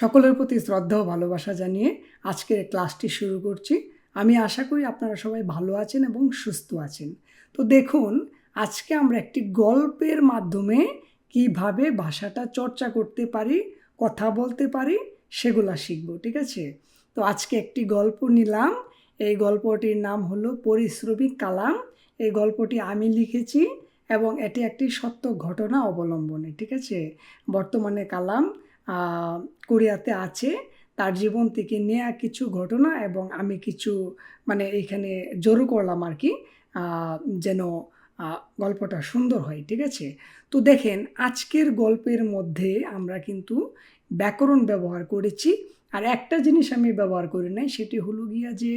সকলের প্রতি শ্রদ্ধা ও ভালোবাসা জানিয়ে আজকের ক্লাসটি শুরু করছি। আমি আশা করি আপনারা সবাই ভালো আছেন এবং সুস্থ আছেন। তো দেখুন, আজকে আমরা একটি গল্পের মাধ্যমে কীভাবে ভাষাটা চর্চা করতে পারি, কথা বলতে পারি, সেগুলা শিখব, ঠিক আছে? তো আজকে একটি গল্প নিলাম। এই গল্পটির নাম হলো পরিশ্রমিক কালাম। এই গল্পটি আমি লিখেছি এবং এটি একটি সত্য ঘটনা অবলম্বনে, ঠিক আছে? বর্তমানে কালাম কোরিয়াতে আছে। তার জীবন থেকে নেয়া কিছু ঘটনা এবং আমি কিছু মানে এইখানে জোরও করলাম আর কি যেন গল্পটা সুন্দর হয়, ঠিক আছে? তো দেখেন, আজকের গল্পের মধ্যে আমরা কিন্তু ব্যাকরণ ব্যবহার করেছি। আর একটা জিনিস আমি ব্যবহার করি নাই, সেটি হলো গিয়া যে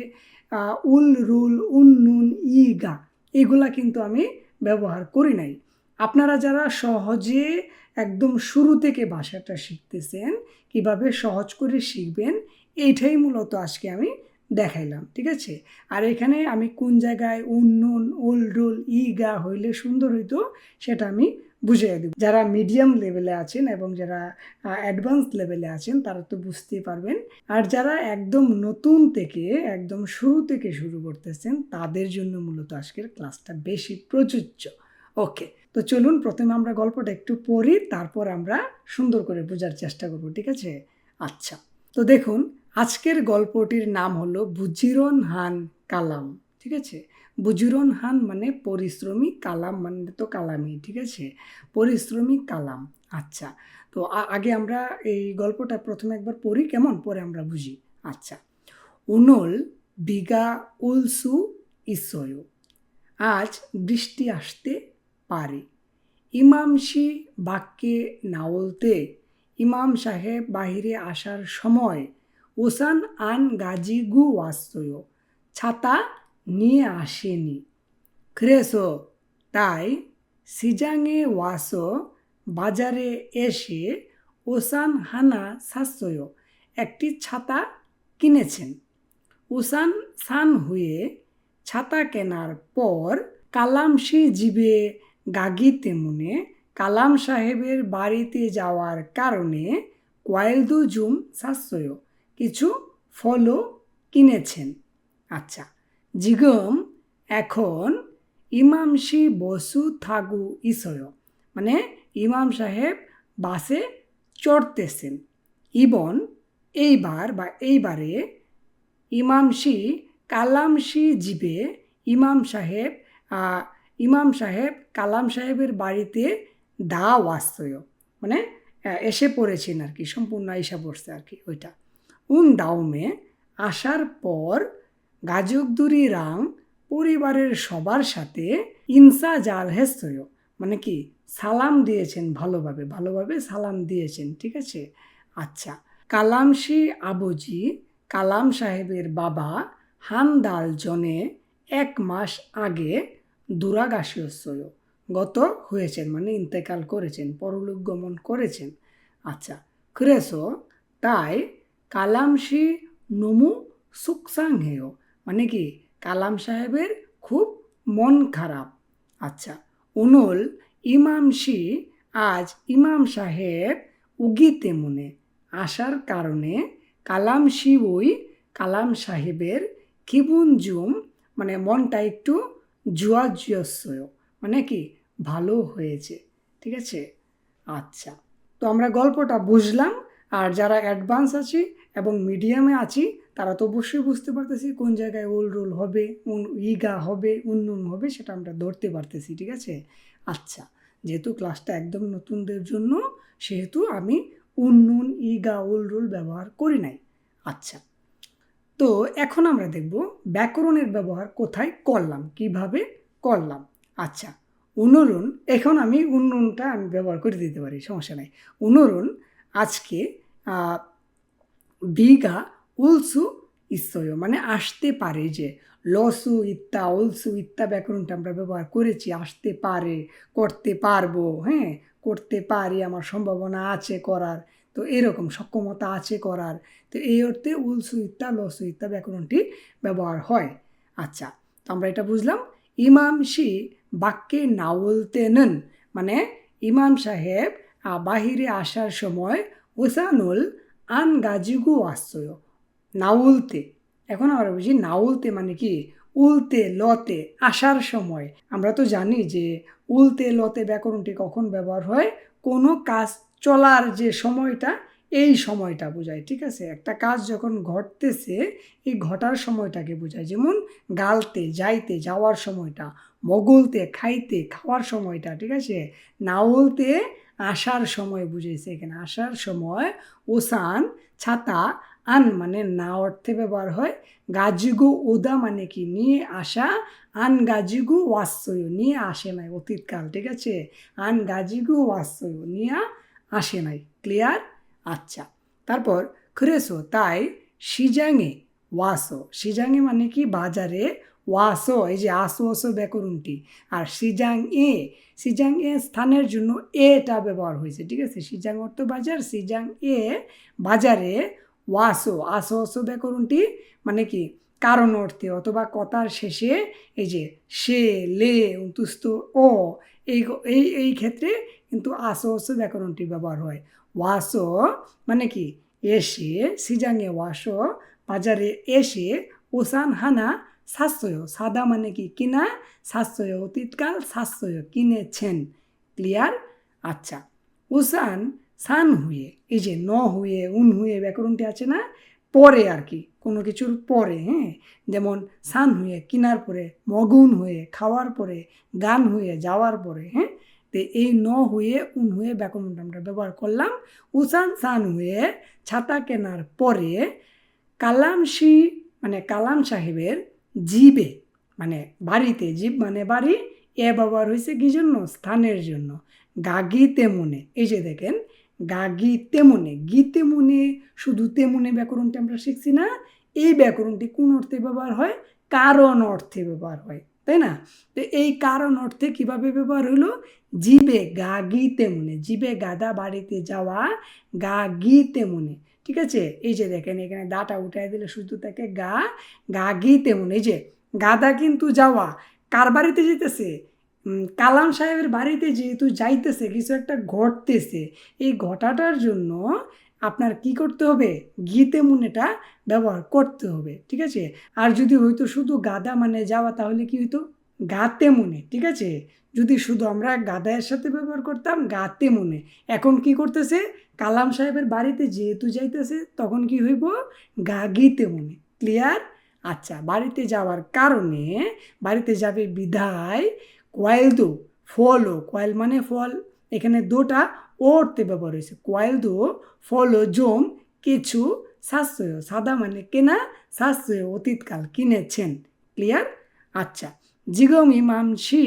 উল, রুল, উন, নুন, ই, গা, এগুলা কিন্তু আমি ব্যবহার করি নাই। আপনারা যারা সহজে একদম শুরু থেকে ভাষাটা শিখতেছেন, কীভাবে সহজ করে শিখবেন, এইটাই মূলত আজকে আমি দেখাইলাম, ঠিক আছে? আর এখানে আমি কোন জায়গায় উন্নুন উল রুল ই গা হইলে সুন্দর হইতো, সেটা আমি বুঝিয়ে দেব। যারা মিডিয়াম লেভেলে আছেন এবং যারা অ্যাডভান্স লেভেলে আছেন, তারা তো বুঝতেই পারবেন। আর যারা একদম নতুন থেকে, একদম শুরু থেকে শুরু করতেছেন, তাদের জন্য মূলত আজকের ক্লাসটা বেশি প্রযোজ্য। ওকে তো চলুন প্রথমে আমরা গল্পটা একটু পড়ি, তারপর আমরা সুন্দর করে বোঝার চেষ্টা করব, ঠিক আছে? আচ্ছা তো দেখুন, আজকের গল্পটির নাম হলো বুজিরন হান কালাম, ঠিক আছে? বুজিরন হান মানে পরিশ্রমী কালাম মানে তো কালামই, ঠিক আছে? পরিশ্রমী কালাম আচ্ছা তো আগে আমরা এই গল্পটা প্রথমে একবার পড়ি, কেমন? পরে আমরা বুঝি আচ্ছা উনল বিঘা উলসু ইসয়, আজ বৃষ্টি আসতে পারে। ইমামসি বাক্যে নাওলতে ইমাম সাহেব বাহিরে আসার সময় ওসান আন গাজি গু ওয়াস্তয়, ছাতা নিয়ে আসেনি। ক্রেসো, তাই সিজাংয়ে ওয়াসো বাজারে এসে ওসান হানা সাশ্রয় একটি ছাতা কিনেছেন। ওসান সান হয়ে ছাতা কেনার পর কালামসি জীবে গাগি তেমনে কালাম সাহেবের বাড়িতে যাওয়ার কারণে কয়েলদু জুম সাশ্রয়। কিছু ফলও কিনেছেন। আচ্ছা জিগম এখন ইমামসি বসু থাগু ইসয়। মানে ইমাম সাহেব বাসে চড়তেছেন। ইবন এইবার বা এইবারে ইমামসি কালামসি জীবে ইমাম সাহেব ইমাম সাহেব কালাম সাহেবের বাড়িতে দা ওয়াস্তয় মানে এসে পড়েছেন আর কি, সম্পূর্ণ এসে পড়ছে আর কি ওইটা। উন দাউমে আসার পর গাজকদুরি রাং পরিবারের সবার সাথে ইনসা জাল হেস্তয় মানে কি, সালাম দিয়েছেন ভালোভাবে ভালোভাবে সালাম দিয়েছেন, ঠিক আছে? আচ্ছা কালামসি আবুজি, কালাম সাহেবের বাবা হানদাল জনে এক মাস আগে দুরাগাসীয় গত হয়েছেন মানে ইন্তেকাল করেছেন পরলোক গমন করেছেন। আচ্ছা ক্রেসো, তাই কালামসি নমু সুকসাং হেয় মানে কি কালাম সাহেবের খুব মন খারাপ। আচ্ছা উনুল ইমামসি আজ ইমাম সাহেব উগিতে মনে, আসার কারণে কালাম শিবই কালাম সাহেবের কিবুন জুম মানে মনটা একটু জুয়া জুয়স্বয় মানে কি ভালো হয়েছে, ঠিক আছে? আচ্ছা তো আমরা গল্পটা বুঝলাম, আর যারা অ্যাডভান্স আছি এবং মিডিয়ামে আছি, তারা তো অবশ্যই বুঝতে পারতেছি কোন জায়গায় ওল রোল হবে উন ইগা হবে উন্নুন হবে, সেটা আমরা ধরতে পারতেছি, ঠিক আছে? আচ্ছা যেহেতু ক্লাসটা একদম নতুনদের জন্য, সেহেতু আমি উন্নুন ইগা, ওল রোল ব্যবহার করি নাই। আচ্ছা তো এখন আমরা দেখব ব্যাকরণের ব্যবহার কোথায় করলাম, কীভাবে করলাম। আচ্ছা উনরুন এখন আমি উন্নয়নটা আমি ব্যবহার করে দিতে পারি, সমস্যা নাই। উনরুন আজকে বিঘা উলসু ইসয় মানে আসতে পারে যে, লসু ইত্তা উলসু ইত্তা ব্যাকরণটা আমরা ব্যবহার করেছি, আসতে পারে, করতে পারব হ্যাঁ করতে পারি, আমার সম্ভাবনা আছে করার। তো এরকম সক্ষমতা আছে করার। তো এই অর্থে উলসু ইত্তা লসু ইত্তা ব্যাকরণটি ব্যবহার হয়। আচ্ছা তো আমরা এটা বুঝলাম। ইমাম শি বাক্যে নাওলতে নেন মানে ইমাম সাহেব বাহিরে আসার সময় ওসানুল আন গাজিগু আসছয় নাউলতে এখন আমরা বুঝি নাউলতে মানে কি? উলতে, লতে আসার সময়। আমরা তো জানি যে উলতে, লতে ব্যাকরণটি কখন ব্যবহার হয়? কোনো কাজ চলার যে সময়টা, এই সময়টা বোঝায়, ঠিক আছে? একটা কাজ যখন ঘটতেছে, এই ঘটার সময়টাকে বোঝায়। যেমন গালতে, যাইতে, যাওয়ার সময়টা, মগলতে, খাইতে, খাওয়ার সময়টা, ঠিক আছে? নাউলতে আসার সময় বুঝেছে এখানে। আসার সময় ওসান, ছাতা, আন মানে না অর্থে ব্যবহার হয়, গাজিগু ওদা মানে কি? নিয়ে আসা, আন গাজিগু ওয়াস্যয় নিয়ে আসে নাই অতীতকাল, ঠিক আছে? আন গাজিগু ওয়াস্যয় নিয়ে আসে নাই। ক্লিয়ার? আচ্ছা। তারপর খুরেসো তাই সিজাঙে ওয়াসো। সিজাঙে মানে কি? বাজারে ওয়াসো, এই যে আসো আসো ব্যাকরণটি। আর সিজাং এ সিজাং এ স্থানের জন্য এটা ব্যবহার হয়েছে, ঠিক আছে? সিজাং অর্থ বাজার সিজাং এ বাজারে ওয়াসো, আসো আসো ব্যাকরণটি মানে কি? কারণ অর্থে অথবা কথার শেষে এই যে সে, লে উন্তুস্ত ও এই এই ক্ষেত্রে কিন্তু আসো আসো ব্যাকরণটি ব্যবহার হয়। ওয়াসো মানে কি? এসে, সিজাঙে ওয়াসো, বাজারে এসে ওসান হানা সাশ্রয়। সাদা মানে কি? কিনা? সাশ্রয়। অতীতকাল সাশ্রয়। কিনেছেন। ক্লিয়ার? আচ্ছা। উসান সান হুয়ে, এই যে ন হুয়ে, উন হুয়ে ব্যাকরণটি আছে না? পরে আর কি, কোনো কিছুর পরে হ্যাঁ? যেমন সান হয়ে, কিনার পরে, মগুন হয়ে, খাওয়ার পরে, গান হয়ে, যাওয়ার পরে হ্যাঁ? তো এই ন হয়ে উন হয়ে ব্যাকরণটা ব্যবহার করলাম। উসান সান হয়ে ছাতা কেনার পরে কালাম শি মানে কালাম সাহেবের জীবে মানে বাড়িতে, জীব মানে বাড়ি, এ ব্যবহার হয়েছে কি জন্য? স্থানের জন্য। গাগি তেমনে এই যে দেখেন গাগি তেমনে গি তেমনে শুধু তেমনে ব্যাকরণটি আমরা শিখছি না। এই ব্যাকরণটি কোন অর্থে ব্যবহার হয়? কারণ অর্থে ব্যবহার হয়। তাই না? তো এই কারণ অর্থে কীভাবে ব্যবহার হলো? জীবে গা গিতে মনে, জীবে গাদা বাড়িতে যাওয়া গা গিতে মনে। ঠিক আছে? এই যে দেখেন, এখানে দাটা উঠাই দিলে শুধু তাকে গা গা গিতে মনে। এই যে গাদা কিন্তু যাওয়া, কার বাড়িতে যেতেছে? কালাম সাহেবের বাড়িতে যেহেতু যাইতেছে, কিছু একটা ঘটতেছে। এই ঘটাটার জন্য আপনার কি করতে হবে? গীতে মুনেটা ব্যবহার করতে হবে, ঠিক আছে? আর যদি হয়তো শুধু গাদা মানে যাওয়া, তাহলে কি হইতো? গাতে মনে, ঠিক আছে? যদি শুধু আমরা গাদায়ের সাথে ব্যবহার করতাম, গাতে মনে। এখন কি করতেছে? কালাম সাহেবের বাড়িতে যেহেতু যাইতেছে, তখন কি হইব? গা গীতে মনে ক্লিয়ার আচ্ছা বাড়িতে যাওয়ার কারণে বাড়িতে যাবে বিধায় কয়েল দো ফলও কয়েল মানে ফল। এখানে দুটা ওরতে ব্যবহার হয়েছে। কয়েল দো, ফলো জম কিছু সাশ্রয়। সাদা মানে কেনা, সাশ্রয় অতীতকাল কিনেছেন। ক্লিয়ার? আচ্ছা। জিগম ইমাম শি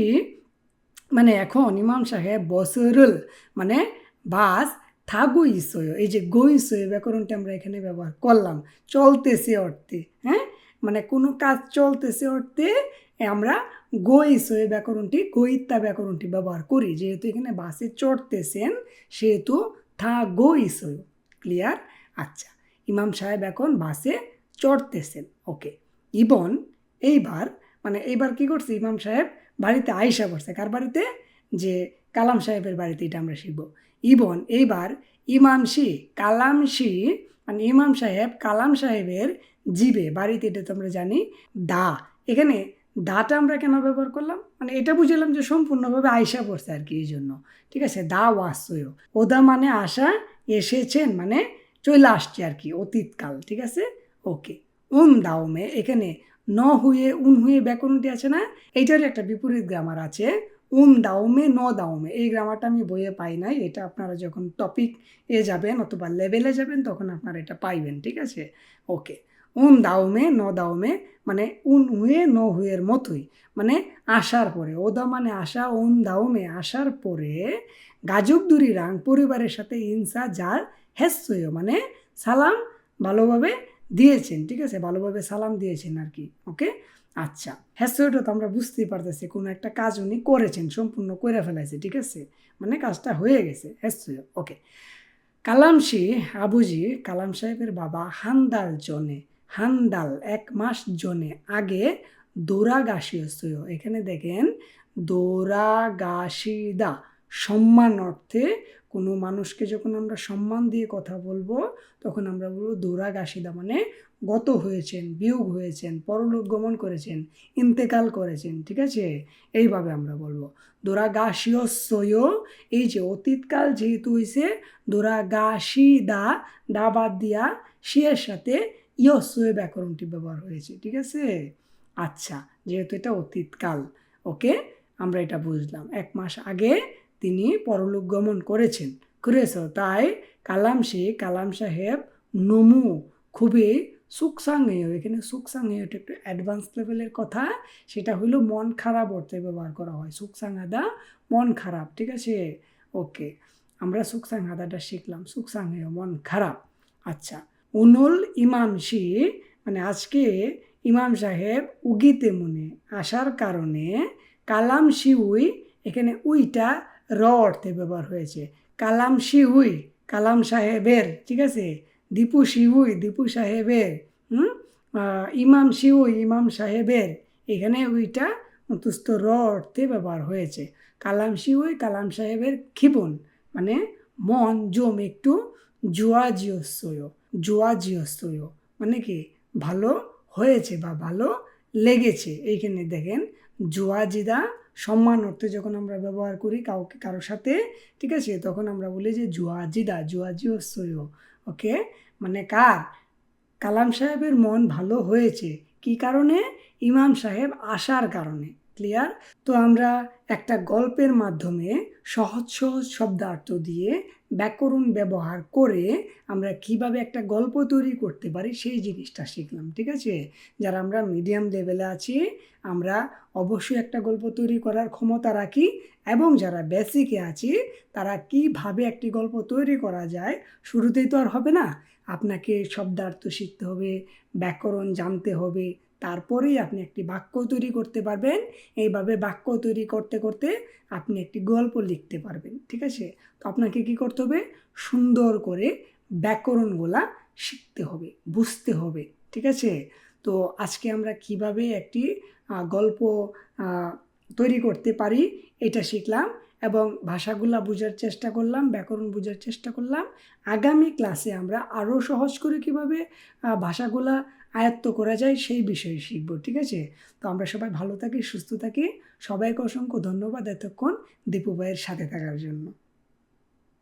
মানে এখন ইমাম সাহেব বসরুল মানে বাস থাগু ইসয়। এই যে গো ইসয় ব্যাকরণটা আমরা এখানে ব্যবহার করলাম। চলতেছে অর্থে হ্যাঁ? মানে কোনো কাজ চলতেছে অর্থে আমরা গইস হয়ে ব্যাকরণটি, গইত্তা ব্যাকরণটি ব্যবহার করি। যেহেতু এখানে বাসে চড়তেছেন, সেহেতু থা গইস ক্লিয়ার আচ্ছা ইমাম সাহেব এখন বাসে চড়তেছেন। ওকে, ইবন, এইবার মানে এইবার কি করছে ইমাম সাহেব? বাড়িতে আয়সা করছে। কার বাড়িতে? যে কালাম সাহেবের বাড়িতে এটা আমরা শিখব। ইবন, এইবার ইমামশি, কালামশি মানে ইমাম সাহেব কালাম সাহেবের জিবে, বাড়িতে এটা তো আমরা জানি, দা। এখানে দাটা আমরা কেন ব্যবহার করলাম? মানে এটা বুঝলাম যে সম্পূর্ণভাবে আয়সা পড়ছে আর কি এই জন্য ঠিক আছে? দা ওয়াসয় ওদা মানে আসা এসেছেন মানে চলে আসছে আর কি, অতীতকাল। ঠিক আছে? ওকে। উন দাওমে এখানে ন হুয়ে, উন হুয়ে ব্যাকরণটি আছে না? এইটারই একটা বিপরীত গ্রামার আছে। উন দাওমে ন দাওমে এই গ্রামারটা আমি বইয়ে পাই নাই। এটা আপনারা যখন টপিক এ যাবেন অথবা লেভেলে যাবেন, তখন আপনারা এটা পাইবেন। ঠিক আছে? ওকে। উন দাওমে, ন দাওমে মানে উন হুয়ে ন হুয়ের মতোই। মানে আসার পরে, ওদা মানে আসা, উন দাওমে আসার পরে গাজুক দুরি রাং পরিবারের সাথে ইনসা যার হেসয় মানে সালাম ভালোভাবে দিয়েছেন, ঠিক আছে? ভালোভাবে সালাম দিয়েছেন আর কি, ওকে? আচ্ছা হ্যাসয়টা তো আমরা বুঝতেই পারতেছি, কোনো একটা কাজ উনি করেছেন, সম্পূর্ণ করে ফেলেছে ঠিক আছে? মানে কাজটা হয়ে গেছে হ্যাসয় ওকে। কালামশি আবুজি, কালাম সাহেবের বাবা হান্দাল জনে হান্দাল এক মাস জনে। আগে দোরা গাছিয়সয় এখানে দেখেন দোরা গাছিদা সম্মান অর্থে কোনো মানুষকে যখন আমরা সম্মান দিয়ে কথা বলব, তখন আমরা বলব দৌরাগাসিদা মানে গত হয়েছেন, বিয়োগ হয়েছেন, পরলোক গমন করেছেন, ইন্তেকাল করেছেন, ঠিক আছে? এইভাবে আমরা বলব। দোরাগাশিয়সয় এই যে অতীতকাল যেহেতু হয়েছে দোরাগাশি দা দা বাদ দিয়া শিয়ের সাথে ইয়সয় ব্যাকরণটি ব্যবহার হয়েছে, ঠিক আছে? আচ্ছা যেহেতু এটা অতীতকাল, ওকে? আমরা এটা বুঝলাম। এক মাস আগে তিনি পরলোক গমন করেছেন। করেছ তাই কালাম সে, কালাম সাহেব, নমু, খুবই সুকসাঙ্গেয় এখানে সুকসাঙ্গেয় এটা একটু অ্যাডভান্স লেভেলের কথা। সেটা হলো মন খারাপ অর্থে ব্যবহার করা হয়। সুকসাঙ্গাদা মন খারাপ, ঠিক আছে? ওকে, আমরা সুকসাঙ্গাদাটা শিখলাম। সুকসাঙ্গেয় মন খারাপ। আচ্ছা উনুল ইমাম শি মানে আজকে ইমাম সাহেব উগিতে মনে, আসার কারণে কালাম শি উই, এখানে উইটা র অর্থে ব্যবহার হয়েছে। কালাম শি উই, কালাম সাহেবের, ঠিক আছে? দীপু শিউই দীপু সাহেবের, হুম? ইমাম শিউই ইমাম সাহেবের, এখানে ওইটা অন্তস্থ র অর্থে ব্যবহার হয়েছে। কালাম শিউই কালাম সাহেবের ক্ষিপন মানে মন, জম একটু জুয়াজিয়স্বয় জুয়াজিয়স্বয় মানে কি? ভালো হয়েছে বা ভালো লেগেছে। এইখানে দেখেন, জুয়াজিদা সম্মান অর্থে যখন আমরা ব্যবহার করি কাউকে কারোর সাথে, ঠিক আছে? তখন আমরা বলি যে জুয়াজিদা জুয়াজিয়স্বয় ওকে? মানে কার? কালাম সাহেবের মন ভালো হয়েছে। কি কারণে? ইমাম সাহেব আসার কারণে। ক্লিয়ার? তো আমরা একটা গল্পের মাধ্যমে সহজ সহজ শব্দার্থ দিয়ে ব্যাকরণ ব্যবহার করে আমরা কীভাবে একটা গল্প তৈরি করতে পারি সেই জিনিসটা শিখলাম, ঠিক আছে? যারা আমরা মিডিয়াম লেভেলে আছি, আমরা অবশ্যই একটা গল্প তৈরি করার ক্ষমতা রাখি এবং যারা বেসিকে আছি, তারা কীভাবে একটি গল্প তৈরি করা যায় শুরুতেই তো আর হবে না। আপনাকে শব্দার্থ শিখতে হবে, ব্যাকরণ জানতে হবে তারপরেই আপনি একটি বাক্য তৈরি করতে পারবেন। এইভাবে বাক্য তৈরি করতে করতে আপনি একটি গল্প লিখতে পারবেন, ঠিক আছে? তো আপনাকে কি করতে হবে? সুন্দর করে ব্যাকরণগুলা শিখতে হবে, বুঝতে হবে, ঠিক আছে? তো আজকে আমরা কীভাবে একটি গল্প তৈরি করতে পারি এটা শিখলাম এবং ভাষাগুলা বোঝার চেষ্টা করলাম, ব্যাকরণ বোঝার চেষ্টা করলাম। আগামী ক্লাসে আমরা আরও সহজ করে কীভাবে ভাষাগুলা আয়ত্ত করা যায় সেই বিষয়ে শিখব, ঠিক আছে? তো আমরা সবাই ভালো থাকি, সুস্থ থাকি। সবাইকে অসংখ্য ধন্যবাদ এতক্ষণ দীপু ভাইয়ের সাথে থাকার জন্য।